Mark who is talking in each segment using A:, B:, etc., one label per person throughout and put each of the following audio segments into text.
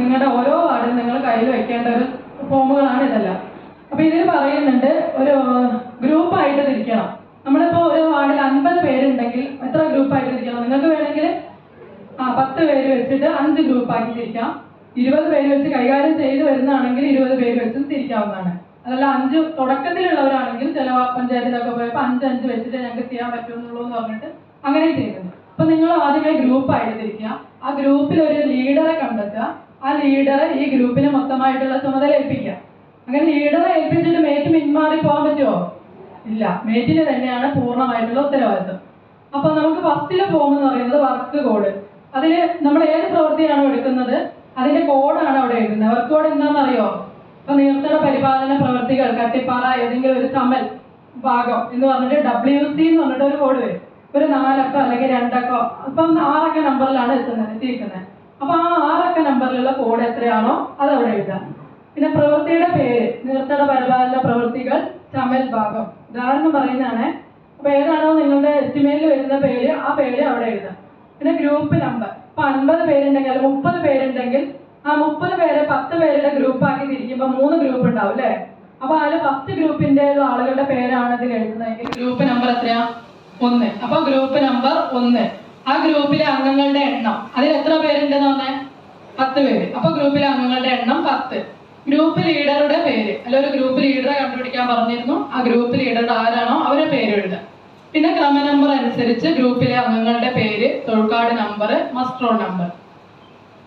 A: നിങ്ങളുടെ ഓരോ വാർഡിൽ നിങ്ങൾ കയ്യിൽ വെക്കേണ്ട ഒരു ഫോമുകളാണ് ഇതെല്ലാം. അപ്പൊ ഇതിൽ പറയുന്നുണ്ട് ഒരു ഗ്രൂപ്പായിട്ട് തിരിക്കണം. നമ്മളിപ്പോ ഒരു വാർഡിൽ അൻപത് പേരുണ്ടെങ്കിൽ എത്ര ഗ്രൂപ്പായിട്ട് തിരിക്കണം? നിങ്ങൾക്ക് വേണമെങ്കിൽ ആ പത്ത് പേര് വെച്ചിട്ട് അഞ്ച് ഗ്രൂപ്പാക്കി തിരിക്കാം. ഇരുപത് പേര് വെച്ച് കൈകാര്യം ചെയ്ത് വരുന്നതാണെങ്കിൽ ഇരുപത് പേര് വെച്ചും തിരിക്കാവുന്നതാണ്. അതല്ല അഞ്ച് തുടക്കത്തിലുള്ളവരാണെങ്കിൽ ചില പഞ്ചായത്തിലൊക്കെ പോയപ്പോൾ അഞ്ച് അഞ്ച് വെച്ചിട്ട് ഞങ്ങൾക്ക് ചെയ്യാൻ പറ്റുന്നുള്ളൂ എന്ന് പറഞ്ഞിട്ട് അങ്ങനെ ചെയ്യുന്നത് അപ്പൊ നിങ്ങൾ ആദ്യമേ ഗ്രൂപ്പായിട്ട് തിരിക്കുക. ആ ഗ്രൂപ്പിൽ ഒരു ലീഡറെ കണ്ടെത്തുക. ആ ലീഡറെ ഈ ഗ്രൂപ്പിന് മൊത്തമായിട്ടുള്ള ചുമതല ഏൽപ്പിക്കാം. അങ്ങനെ ലീഡറെ ഏൽപ്പിച്ചിട്ട് മേറ്റ് പിന്മാറി പോകാൻ പറ്റുമോ ഇല്ല. മേറ്റിന് തന്നെയാണ് പൂർണമായിട്ടുള്ള ഉത്തരവാദിത്വം. അപ്പൊ നമുക്ക് ഫസ്റ്റിലെ ഫോം എന്ന് പറയുന്നത് വർക്ക് കോഡ് അതിൽ നമ്മൾ ഏത് പ്രവൃത്തിയാണോ എടുക്കുന്നത് അതിന്റെ കോഡാണ് അവിടെ എഴുതുന്നത്. വർക്ക് കോഡ് എന്താണെന്ന് അറിയോ ഇപ്പൊ നീർത്തട പരിപാലന പ്രവൃത്തികൾ കട്ടിപ്പാറ ഏതെങ്കിലും ഒരു സമൽ ഭാഗം എന്ന് പറഞ്ഞിട്ട് ഡബ്ല്യു സി എന്ന് പറഞ്ഞിട്ട് ഒരു കോഡ് വരും. ഒരു നാലക്കോ അല്ലെങ്കിൽ രണ്ടക്കോ. ഇപ്പം ആറക്ക നമ്പറിലാണ് എത്തുന്നത് എത്തിയിരിക്കുന്നത്. അപ്പൊ ആ ആറക്ക നമ്പറിലുള്ള കോഡ് എത്രയാണോ അത് അവിടെ എഴുതാം. പിന്നെ പ്രവൃത്തിയുടെ പേര് നിർത്തട പരിപാലന പ്രവൃത്തികൾ ചമൽ ഭാഗം. ഉദാഹരണം പറയുന്നതാണ്. അപ്പൊ ഏതാണോ നിങ്ങളുടെ എസ്റ്റിമേറ്റിൽ വരുന്ന പേര് ആ പേര് അവിടെ എഴുതാം. പിന്നെ ഗ്രൂപ്പ് നമ്പർ ഇപ്പൊ അൻപത് പേരുണ്ടെങ്കിൽ അല്ലെങ്കിൽ മുപ്പത് പേരുണ്ടെങ്കിൽ ആ മുപ്പത് പേരെ പത്ത് പേരുടെ ഗ്രൂപ്പ് ആക്കി തിരിക്കുമ്പോൾ മൂന്ന് ഗ്രൂപ്പ് ഉണ്ടാവും അല്ലേ? അപ്പൊ അതിൽ ഫസ്റ്റ് ഗ്രൂപ്പിന്റെ ആളുകളുടെ പേരാണ് ഇതിൽ എഴുതുന്നതെങ്കിൽ ഗ്രൂപ്പ് നമ്പർ എത്രയാ? ഒന്ന്. അപ്പൊ ഗ്രൂപ്പ് നമ്പർ ഒന്ന്. ആ ഗ്രൂപ്പിലെ അംഗങ്ങളുടെ എണ്ണം. അതിൽ എത്ര പേരുണ്ടെന്ന് പറഞ്ഞാൽ പത്ത് പേര്. അപ്പൊ ഗ്രൂപ്പിലെ അംഗങ്ങളുടെ എണ്ണം പത്ത്. ഗ്രൂപ്പ് ലീഡറുടെ പേര്. അല്ല ഒരു ഗ്രൂപ്പ് ലീഡറെ കണ്ടുപിടിക്കാൻ പറഞ്ഞിരുന്നു. ആ ഗ്രൂപ്പ് ലീഡർ ആരാണോ അവരെ പേര് എഴുതുക പിന്നെ ക്രമ നമ്പർ അനുസരിച്ച് ഗ്രൂപ്പിലെ അംഗങ്ങളുടെ പേര് തൊഴിൽക്കാട് നമ്പർ മസ്ട്രോൾ നമ്പർ.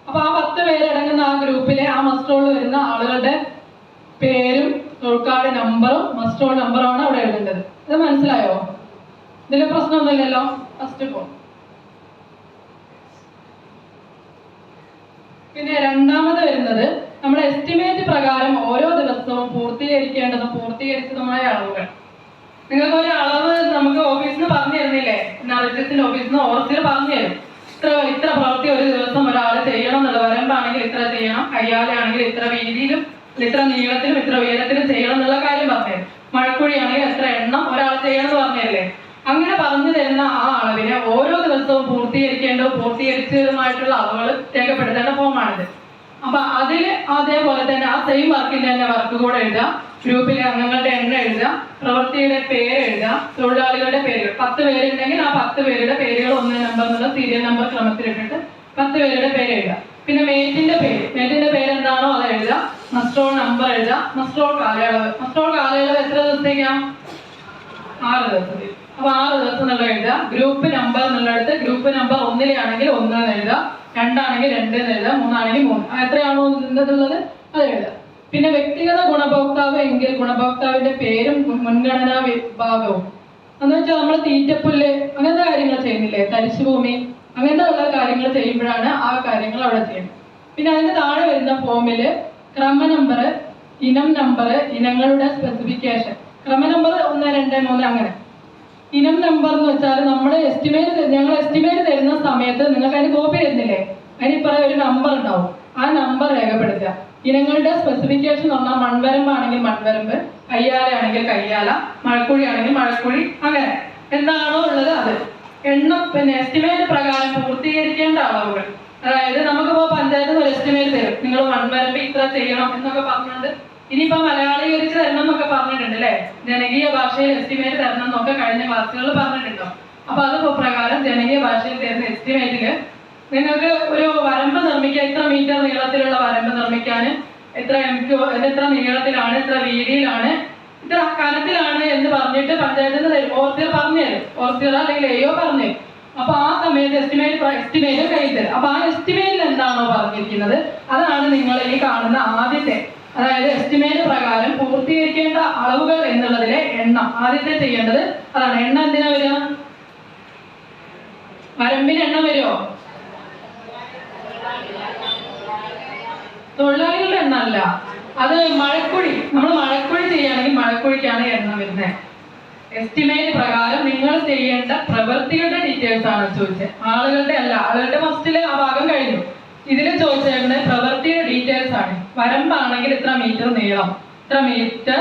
A: അപ്പൊ ആ പത്ത് പേരടങ്ങുന്ന ആ ഗ്രൂപ്പിലെ ആ മസ്ട്രോളിൽ വരുന്ന ആളുകളുടെ പേരും തൊഴിൽക്കാട് നമ്പറും മസ്റ്ററോൾ നമ്പറുമാണ് അവിടെ എഴുതേണ്ടത്. ഇത് മനസ്സിലായോ? ഇതിൽ പ്രശ്നമൊന്നുമില്ലല്ലോ? ഫസ്റ്റ് പോ പിന്നെ രണ്ടാമത് വരുന്നത് നമ്മൾ എസ്റ്റിമേറ്റ് പ്രകാരം ഓരോ ദിവസവും പൂർത്തീകരിക്കേണ്ടതും പൂർത്തീകരിച്ചതുമായ അളവുകൾ. നിങ്ങൾക്ക് ഒരു അളവ് നമുക്ക് ഓഫീസിൽ നിന്ന് പറഞ്ഞു തരുന്നില്ലേ? നറിജത്തിന്റെ ഓഫീസിൽ നിന്ന് ഓർത്തിൽ പറഞ്ഞു തരും. ഇത്ര ഇത്ര പ്രവൃത്തി ഒരു ദിവസം ഒരാൾ ചെയ്യണം എന്നുള്ള വരമ്പാണെങ്കിൽ ഇത്ര ചെയ്യണം കയ്യാലാണെങ്കിൽ ഇത്ര വീതിയിലും ഇത്ര നീളത്തിലും ഇത്ര ഉയരത്തിലും ചെയ്യണം എന്നുള്ള കാര്യം പറഞ്ഞു മഴക്കുഴിയാണെങ്കിൽ എത്ര എണ്ണം ഒരാൾ ചെയ്യണം എന്ന് പറഞ്ഞല്ലേ അങ്ങനെ പറഞ്ഞു തരുന്ന ആ അളവിനെ ഓരോ ദിവസവും പൂർത്തീകരിക്കേണ്ടതും പൂർത്തീകരിച്ചതുമായിട്ടുള്ള അളവുകൾ രേഖപ്പെടുത്തേണ്ട ഫോമാണിത്. അപ്പൊ അതിൽ അതേപോലെ തന്നെ ആ സെയിം വർക്കിന്റെ തന്നെ വർക്ക് കൂടെ എഴുതാം. ഗ്രൂപ്പിലെ അംഗങ്ങളുടെ എണ്ണം എഴുതാം. പ്രവൃത്തിയുടെ പേര് എഴുതാം. തൊഴിലാളികളുടെ പേരുകൾ പത്ത് പേരുണ്ടെങ്കിൽ ആ പത്ത് പേരുടെ പേരുകൾ ഒന്ന് നമ്പർ എന്നുള്ള സീരിയൽ നമ്പർ ക്രമത്തിലിട്ടിട്ട് പത്ത് പേരുടെ പേര് എഴുതാം. പിന്നെ മേറ്റിന്റെ പേര്. മേറ്റിന്റെ പേര് എന്താണോ അത് എഴുതാം. മസ്ട്രോൾ നമ്പർ എഴുതാം. മസ്ട്രോൾ കാലയളവ്. മസ്ട്രോൾ കാലയളവ് എത്ര ദിവസത്തേക്കാ? ആറ് ദിവസത്തേക്ക്. അപ്പൊ ആറ് ദിവസം എന്നുള്ള എഴുതുക. ഗ്രൂപ്പ് നമ്പർ എന്നുള്ളിടത്ത് ഗ്രൂപ്പ് നമ്പർ ഒന്നിലാണെങ്കിൽ ഒന്ന് എന്ന് എഴുതുക. രണ്ടാണെങ്കിൽ രണ്ട് എന്ന് എഴുതുക. മൂന്നാണെങ്കിൽ മൂന്ന്. എത്രയാണോ ഇതിന്റെതുള്ളത് അത് എഴുതുക. പിന്നെ വ്യക്തിഗത ഗുണഭോക്താവ് എങ്കിൽ ഗുണഭോക്താവിന്റെ പേരും മുൻഗണനാ വിഭാഗവും. എന്ന് വെച്ചാൽ നമ്മൾ തീറ്റപ്പുല്ല് അങ്ങനത്തെ കാര്യങ്ങൾ ചെയ്യുന്നില്ലേ? തരിശുഭൂമി അങ്ങനത്തെ ഉള്ള കാര്യങ്ങൾ ചെയ്യുമ്പോഴാണ് ആ കാര്യങ്ങൾ അവിടെ ചെയ്യുന്നത്. പിന്നെ അതിന് താഴെ വരുന്ന ഫോമിൽ ക്രമ നമ്പർ ഇനം നമ്പർ ഇനങ്ങളുടെ സ്പെസിഫിക്കേഷൻ ക്രമ നമ്പർ ഒന്ന് രണ്ട് മൂന്ന് അങ്ങനെ. ഇനം നമ്പർ എന്ന് വെച്ചാൽ നമ്മൾ എസ്റ്റിമേറ്റ് ഞങ്ങൾ എസ്റ്റിമേറ്റ് തരുന്ന സമയത്ത് നിങ്ങൾക്ക് അതിന് കോപ്പി തരുന്നില്ലേ? അതിന് ഇപ്പറേ ഒരു നമ്പർ ഉണ്ടാവും. ആ നമ്പർ രേഖപ്പെടുത്തുക. ഇനങ്ങളുടെ സ്പെസിഫിക്കേഷൻ പറഞ്ഞാൽ മൺവരമ്പാണെങ്കിൽ മൺവരമ്പ് കയ്യാലയാണെങ്കിൽ കയ്യാല മഴക്കുഴി ആണെങ്കിൽ മഴക്കുഴി അങ്ങനെ. എന്താണോ ഉള്ളത് അത്. എണ്ണം പിന്നെ എസ്റ്റിമേറ്റ് പ്രകാരം പൂർത്തീകരിക്കേണ്ട അളവുകൾ. അതായത് നമുക്കിപ്പോ പഞ്ചായത്ത് ഒരു എസ്റ്റിമേറ്റ് തരും. നിങ്ങൾ മൺവരമ്പ് ഇത്ര ചെയ്യണം എന്നൊക്കെ പറഞ്ഞുകൊണ്ട് ഇനിയിപ്പോ മലയാളീകരിച്ച് തരണം എന്നൊക്കെ പറഞ്ഞിട്ടുണ്ട് അല്ലെ? ജനകീയ ഭാഷയിൽ എസ്റ്റിമേറ്റ് തരണം എന്നൊക്കെ കഴിഞ്ഞ ക്ലാസ്സുകളിൽ പറഞ്ഞിട്ടുണ്ടോ? അപ്പൊ അത് പ്രകാരം ജനകീയ ഭാഷയിൽ തരുന്ന എസ്റ്റിമേറ്റിൽ നിങ്ങൾക്ക് ഒരു വരമ്പ് നിർമ്മിക്കാൻ ഇത്ര മീറ്റർ നീളത്തിലുള്ള വരമ്പ് നിർമ്മിക്കാൻ എത്ര എം ക്യു എത്ര നീളത്തിലാണ് എത്ര വീതിയിലാണ് ഇത്ര കനത്തിലാണ് എന്ന് പറഞ്ഞിട്ട് പഞ്ചായത്തിൽ നിന്ന് ഓർത്തിയർ പറഞ്ഞു തരും. ഓർത്തിയർ അല്ലെങ്കിൽ എയോ പറഞ്ഞു അപ്പൊ ആ സമയത്ത് എസ്റ്റിമേറ്റ് എസ്റ്റിമേറ്റ് കയ്യിൽ തരും. അപ്പൊ ആ എസ്റ്റിമേറ്റിൽ എന്താണോ പറഞ്ഞിരിക്കുന്നത്? അതാണ് നിങ്ങൾ ഈ കാണുന്ന ആദ്യത്തെ അതായത് എസ്റ്റിമേറ്റ് പ്രകാരം പൂർത്തീകരിക്കേണ്ട അളവുകൾ എന്നുള്ളതിലെ എണ്ണം. ആദ്യത്തെ ചെയ്യേണ്ടത് അതാണ്. എണ്ണം എന്തിനാ വരിക? വരമ്പിന് എണ്ണം വരുമോ തൊഴിലാളികളുടെ എണ്ണം അല്ല അത് മഴക്കുഴി. നമ്മൾ മഴക്കുഴി ചെയ്യുകയാണെങ്കിൽ മഴക്കുഴിക്കാണ് എണ്ണം വരുന്നത് എസ്റ്റിമേറ്റ് പ്രകാരം നിങ്ങൾ ചെയ്യേണ്ട പ്രവൃത്തികളുടെ ഡീറ്റെയിൽസ് ആണ് ചോദിച്ചത് ആളുകളുടെ അല്ല ആളുകളുടെ ഫസ്റ്റിൽ ആ ഭാഗം കഴിഞ്ഞു. ഇതിൽ ചോദിച്ചേക്കുന്നത് പ്രവൃത്തിയുടെ ഡീറ്റെയിൽസ് ആണ് വരമ്പാണെങ്കിൽ ഇത്ര മീറ്റർ നീളം? ഇത്ര മീറ്റർ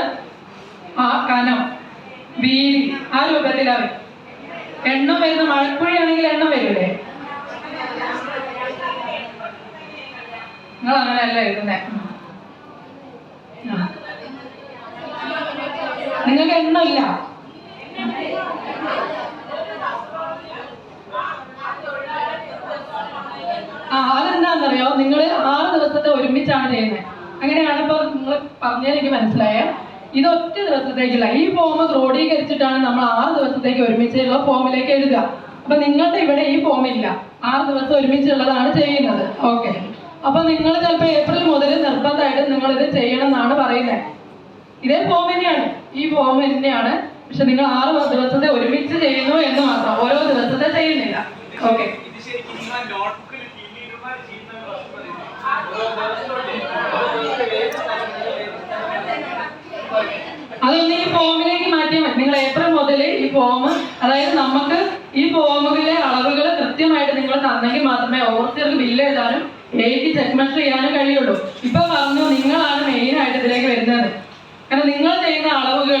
A: ആ കനം. വീതി. ആ രൂപത്തിലാണ് എണ്ണം വരുന്ന മഴക്കുഴി ആണെങ്കിൽ എണ്ണം വരില്ലേ നിങ്ങൾ അങ്ങനെയല്ല എഴുതുന്നേ. നിങ്ങൾക്ക് നിങ്ങൾക്ക് എണ്ണമില്ല ആ അതെന്താണെന്നറിയോ നിങ്ങൾ ആറ് ദിവസത്തെ ഒരുമിച്ചാണ് ചെയ്യുന്നത് അങ്ങനെയാണ് ഇപ്പോൾ നിങ്ങൾ പറഞ്ഞാൽ എനിക്ക് മനസ്സിലായേ. ഇത് ഒറ്റ ദിവസത്തേക്കില്ല. ഈ ഫോം ക്രോഡീകരിച്ചിട്ടാണ് നമ്മൾ ആറ് ദിവസത്തേക്ക് ഒരുമിച്ചുള്ള ഫോമിലേക്ക് എഴുതുക. അപ്പൊ നിങ്ങളുടെ ഇവിടെ ഈ ഫോം ഇല്ല. ആറ് ദിവസം ഒരുമിച്ചുള്ളതാണ് ചെയ്യുന്നത്. ഓക്കെ അപ്പൊ നിങ്ങൾ ചിലപ്പോൾ ഏപ്രിൽ മുതൽ നിർബന്ധമായിട്ട് നിങ്ങൾ ഇത് ചെയ്യണം എന്നാണ് പറയുന്നത് ഇതേ ഫോം തന്നെയാണ്. ഈ ഫോം തന്നെയാണ്. പക്ഷെ നിങ്ങൾ ആറ് ദിവസത്തെ ഒരുമിച്ച് ചെയ്യുന്നു എന്ന് മാത്രം. ഓരോ ദിവസത്തെ ചെയ്യുന്നില്ല. ഓക്കെ ഒന്ന് ഈ ഫോമിലേക്ക് മാറ്റിയാൽ മതി. നിങ്ങൾ ഏപ്രിൽ മുതൽ ഈ ഫോം അതായത് നമുക്ക് ഈ ഫോമുകളിലെ അളവുകൾ കൃത്യമായിട്ട് നിങ്ങൾ തന്നെങ്കിൽ മാത്രമേ ഓർത്തിയർക്ക് ബില്ല് എഴുതാനും എഴുതി ചെക്ക്മെന്റ് ചെയ്യാനും കഴിയുള്ളൂ. ഇപ്പൊ പറഞ്ഞു നിങ്ങളാണ് മെയിൻ ആയിട്ട് ഇതിലേക്ക് വരുന്നത്. കാരണം നിങ്ങൾ ചെയ്യുന്ന അളവുകൾ